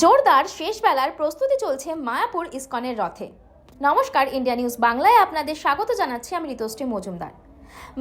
জোরদার শেষ বেলার প্রস্তুতি চলছে মায়াপুর ইস্কনের রথে। নমস্কার, ইন্ডিয়া নিউজ বাংলায় আপনাদের স্বাগত জানাচ্ছি আমি ঋতুশ্রী মজুমদার।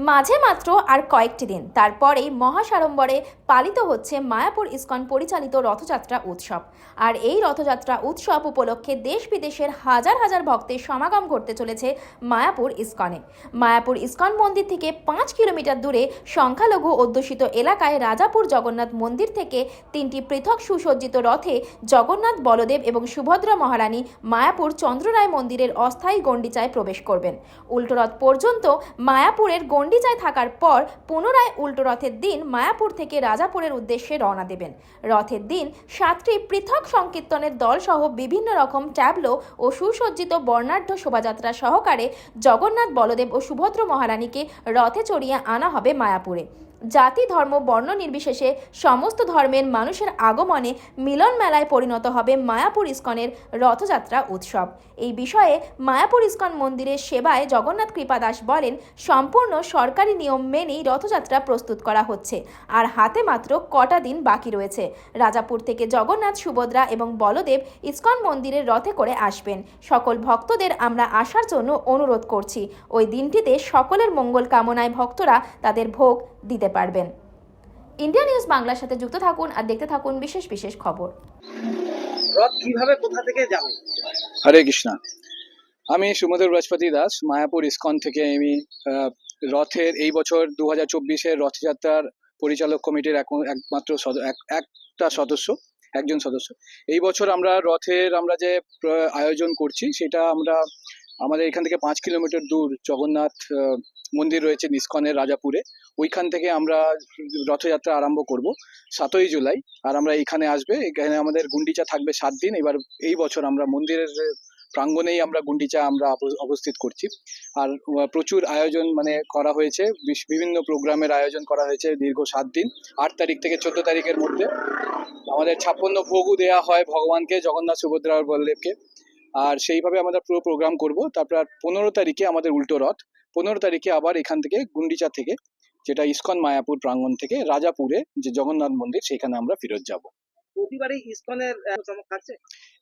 মাঝে মাত্র আর কয়েকটি দিন। তারপরেই মহাসাড়ম্বরে পালিত হচ্ছে মায়াপুর ইস্কন পরিচালিত রথযাত্রা উৎসব। আর এই রথযাত্রা উৎসব উপলক্ষে দেশ বিদেশের হাজার হাজার ভক্তের সমাগম ঘটতে চলেছে মায়াপুর ইসকনে। মায়াপুর ইস্কন মন্দির থেকে পাঁচ কিলোমিটার দূরে সংখ্যালঘু অধ্যুষিত এলাকায় রাজাপুর জগন্নাথ মন্দির থেকে তিনটি পৃথক সুসজ্জিত রথে জগন্নাথ বলদেব এবং সুভদ্রা মহারানী মায়াপুর চন্দ্ররায় মন্দিরের অস্থায়ী গণ্ডিচায় প্রবেশ করবেন। উল্টোরথ পর্যন্ত মায়াপুরের গণ্ডিচায় থাকার পর পুনরায় উল্টো রথের দিন মায়াপুর থেকে রাজাপুরের উদ্দেশ্যে রওনা দেবেন। রথের দিন সাতটি পৃথক সংকীর্তনের দলসহ বিভিন্ন রকম ট্যাবলো ও সুসজ্জিত বর্ণাঢ্য শোভাযাত্রা সহকারে জগন্নাথ বলদেব ও সুভদ্র মহারানীকে রথে চড়িয়ে আনা হবে মায়াপুরে। জাতি, ধর্ম, বর্ণ নির্বিশেষে সমস্ত ধর্মের মানুষের আগমনে মিলন মেলায় পরিণত হবে মায়াপুর ইস্কনের রথযাত্রা উৎসব। এই বিষয়ে মায়াপুর ইস্কন মন্দিরের সেবায় জগন্নাথ কৃপা দাস বলেন, সম্পূর্ণ সরকারি নিয়ম মেনেই রথযাত্রা প্রস্তুত করা হচ্ছে, আর হাতে মাত্র কটা দিন বাকি রয়েছে। রাজাপুর থেকে জগন্নাথ, সুভদ্রা এবং বলদেব ইস্কন মন্দিরের রথে করে আসবেন। সকল ভক্তদের আমরা আসার জন্য অনুরোধ করছি। ওই দিনটিতে সকলের মঙ্গল কামনায় ভক্তরা তাদের ভোগ দিতে পারবেন। ইন্ডিয়া নিউজ বাংলার সাথে যুক্ত থাকুন আর দেখতে থাকুন বিশেষ বিশেষ খবর। রথ কীভাবে কোথা থেকে যাবে? হরে কৃষ্ণা। আমি সুমধুর বৃহস্পতি দাস মায়াপুর ইস্কন থেকে আমি আহ, রথের এই বছর দু হাজার চব্বিশের রথযাত্রার পরিচালক কমিটির একমাত্র একটা সদস্য একজন সদস্য। এই বছর আমরা রথের আমরা যে আয়োজন করছি সেটা আমরা আমাদের এখান থেকে পাঁচ কিলোমিটার দূর জগন্নাথ মন্দির রয়েছে ইসকনের রাজাপুরে। ওইখান থেকে আমরা রথযাত্রা আরম্ভ করব সাতই জুলাই। আর আমরা এখানে আসবে, এখানে আমাদের গুন্ডিচা থাকবে সাত দিন। এবার এই বছর আমরা মন্দিরের প্রাঙ্গণেই আমরা গুন্ডিচা আমরা অব- অবস্থিত করছি। আর প্রচুর আয়োজন মানে করা হয়েছে। বিভিন্ন প্রোগ্রামের আয়োজন করা হয়েছে দীর্ঘ সাত দিন। আট তারিখ থেকে চোদ্দ তারিখের মধ্যে। আমাদের ছাপ্পান্ন ভোগও দেওয়া হয় ভগবানকে, জগন্নাথ সুভদ্রা বল্লভকে আর সেইভাবে আমরা পুরো প্রোগ্রাম করব। তারপর পনেরো তারিখে আমাদের উল্টো রথ। পনেরো তারিখে আবার এখান থেকে গুন্ডিচা থেকে যেটা ইসকন মায়াপুর প্রাঙ্গণ থেকে রাজাপুরে যে জগন্নাথ মন্দির সেখানে আমরা ফেরত যাব। প্রতিবারই ইসকনের চমক থাকছে?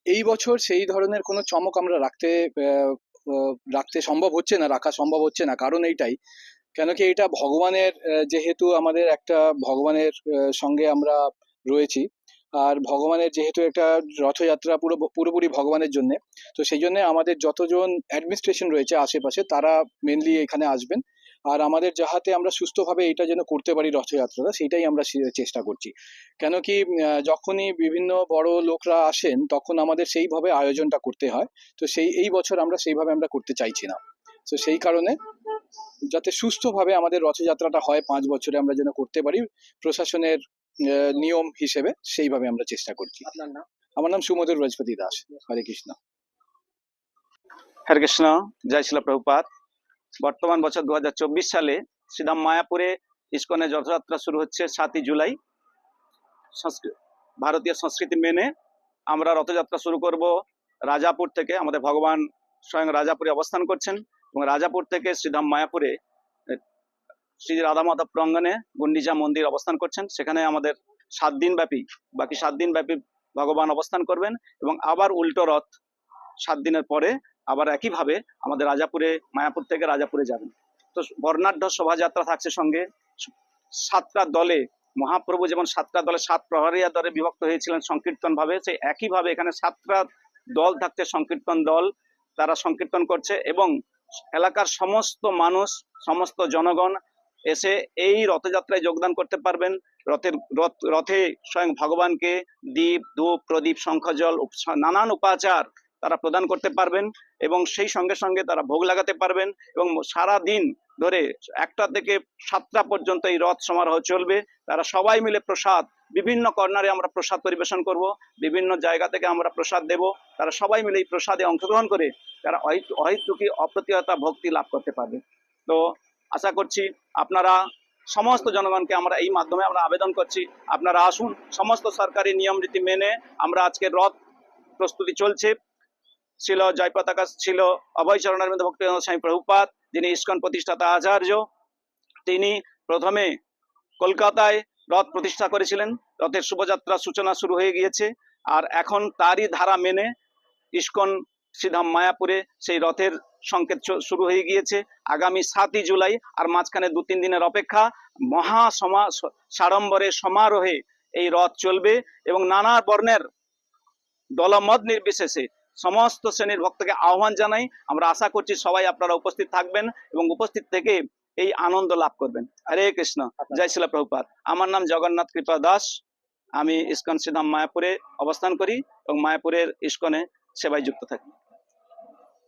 এই বছর সেই ধরনের কোনো চমক আমরা রাখতে রাখতে সম্ভব হচ্ছে না রাখা সম্ভব হচ্ছে না। কারণ এইটাই কেন কি এটা ভগবানের যেহেতু আমাদের একটা ভগবানের সঙ্গে আমরা রয়েছি আর ভগবানের যেহেতু একটা রথযাত্রা পুরো, পুরোপুরি ভগবানের জন্য, তো সেই জন্য আমাদের যতজন অ্যাডমিনিস্ট্রেশন রয়েছে আশেপাশে, তারা মেনলি এখানে আসবেন। আর আমাদের যাহাতে আমরা সুস্থভাবে এটা যেন করতে পারি রথযাত্রাটা, সেটাই আমরা চেষ্টা করছি। কেন কি যখনই বিভিন্ন বড় লোকরা আসেন, তখন আমাদের সেইভাবে আয়োজনটা করতে হয়। তো সেই, এই বছর আমরা সেইভাবে আমরা করতে চাইছি না। তো সেই কারণে যাতে সুস্থভাবে আমাদের রথযাত্রাটা হয়, পাঁচ বছরে আমরা যেন করতে পারি, প্রশাসনের নিয়ম হিসেবে সেইভাবে আমরা চেষ্টা করছি। আমার নাম সুমধুর বৃহস্পতি দাস। হরে কৃষ্ণ। হরে কৃষ্ণ। জয় শিল প্রভুপাত বর্তমান বছর দুহাজার চব্বিশ সালে শ্রীধাম মায়াপুরে ইস্কনের রথযাত্রা শুরু হচ্ছে সাতই জুলাই। ভারতীয় সংস্কৃতি মেনে আমরা রথযাত্রা শুরু করব রাজাপুর থেকে। আমাদের ভগবান স্বয়ং রাজাপুরে অবস্থান করছেন এবং রাজাপুর থেকে শ্রীধাম মায়াপুরে শ্রী রাধা মাধব প্রাঙ্গণে গুন্ডিচা মন্দির অবস্থান করছেন। সেখানে আমাদের সাত দিন ব্যাপী, বাকি সাত দিন ব্যাপী ভগবান অবস্থান করবেন এবং আবার উল্টো রথ সাত দিনের পরে আবার একইভাবে আমাদের রাজাপুরে, মায়াপুর থেকে রাজাপুরে যাবেন। তো বর্ণাঢ্য শোভাযাত্রা থাকছে সঙ্গে। সাতটা দলে, মহাপ্রভু যেমন সাতটা দলে সাত প্রহরিয়া দলে বিভক্ত হয়েছিলেন সংকীর্তন ভাবে সেই একইভাবে এখানে সাতটা দল থাকছে, সংকীর্তন দল তারা সংকীর্তন করছে এবং এলাকার সমস্ত মানুষ, সমস্ত জনগণ এসে এই রথযাত্রায় যোগদান করতে পারবেন। রথের রথ, রথে স্বয়ং ভগবানকে দীপ, ধূপ, প্রদীপ শঙ্খজল নানান উপাচার তারা প্রদান করতে পারবেন এবং সেই সঙ্গে সঙ্গে তারা ভোগ লাগাতে পারবেন এবং সারা দিন ধরে একটা থেকে সাতটা পর্যন্ত এই রথ সমারোহ চলবে। তারা সবাই মিলে প্রসাদ, বিভিন্ন কর্নারে আমরা প্রসাদ পরিবেশন করব, বিভিন্ন জায়গা থেকে আমরা প্রসাদ দেব। তারা সবাই মিলে এই প্রসাদে অংশগ্রহণ করে তারা অহিত- অহিতুকি অপ্রতিহতা ভক্তি লাভ করতে পারবে। তো আশা করছি আপনারা সমস্ত জনগণকে আমরা এই মাধ্যমে আমরা আবেদন করছি। আপনারা আসুন, সমস্ত সরকারি নিয়ম রীতি মেনে আমরা আজকে রথ প্রস্তুতি চলছে। ছিল জয় পতাকা, ছিল অভয় চরণারবিন্দ ভক্তি স্বামী প্রভুপাত যিনি ইস্কন প্রতিষ্ঠাতা আচার্য, তিনি প্রথমে কলকাতায় রথ প্রতিষ্ঠা করেছিলেন। রথের শুভযাত্রা সূচনা শুরু হয়ে গিয়েছে। আর এখন তারই ধারা মেনে ইস্কন সিধাম মায়াপুরে সেই রথের সংকেত শুরু হয়ে গিয়েছে। আগামী সাতই জুলাই আর মাঝখানে দু তিন দিনের অপেক্ষা মহা সমা সাড়ম্বরে সমারোহে এই রথ চলবে এবং নানা বর্ণের দলমত নির্বিশেষে সমস্ত শ্রেণির ভক্তকে আহ্বান জানাই। আমরা আশা করছি সবাই আপনারা উপস্থিত থাকবেন এবং উপস্থিত থেকে এই আনন্দ লাভ করবেন। হরে কৃষ্ণ। জয় শিলা প্রভুপাত আমার নাম জগন্নাথ কৃপা দাস। আমি ইস্কন শ্রীধাম মায়াপুরে অবস্থান করি এবং মায়াপুরের ইস্কনে সেবায় যুক্ত থাকি।